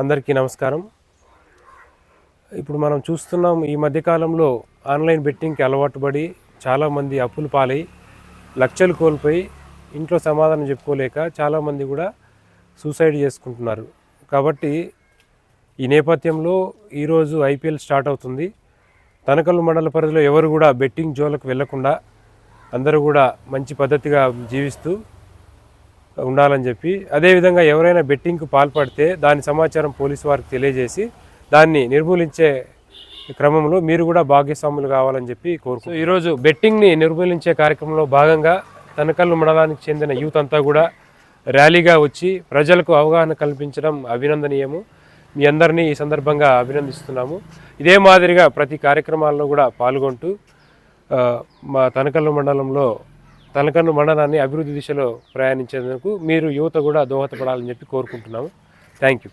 అందరికీ నమస్కారం. ఇప్పుడు మనం చూస్తున్నాం ఈ మధ్యకాలంలో ఆన్లైన్ బెట్టింగ్కి అలవాటు పడి చాలామంది అప్పులు పాలై లక్షలు కోల్పోయి ఇంట్లో సమాధానం చెప్పుకోలేక చాలామంది కూడా సూసైడ్ చేసుకుంటున్నారు. కాబట్టి ఈ నేపథ్యంలో ఈరోజు ఐపీఎల్ స్టార్ట్ అవుతుంది. తనకల్లు మండల పరిధిలో ఎవరు కూడా బెట్టింగ్ జోలకు వెళ్ళకుండా అందరూ కూడా మంచి పద్ధతిగా జీవిస్తూ ఉండాలని చెప్పి అదేవిధంగా ఎవరైనా బెట్టింగ్కు పాల్పడితే దాని సమాచారం పోలీసు వారికి తెలియజేసి దాన్ని నిర్మూలించే క్రమంలో మీరు కూడా భాగ్యస్వాములు కావాలని చెప్పి కోరుకు ఈరోజు బెట్టింగ్ని నిర్మూలించే కార్యక్రమంలో భాగంగా తనకల్లు మండలానికి చెందిన యూత్ అంతా కూడా ర్యాలీగా వచ్చి ప్రజలకు అవగాహన కల్పించడం అభినందనీయము. మీ అందరినీ ఈ సందర్భంగా అభినందిస్తున్నాము. ఇదే మాదిరిగా ప్రతి కార్యక్రమాల్లో కూడా పాల్గొంటూ మా తనకల్లు మండలంలో తనకన్ను మండలాన్ని అభివృద్ధి దిశలో ప్రయాణించేందుకు మీరు యువత కూడా దోహదపడాలని చెప్పి కోరుకుంటున్నాము థ్యాంక్ యూ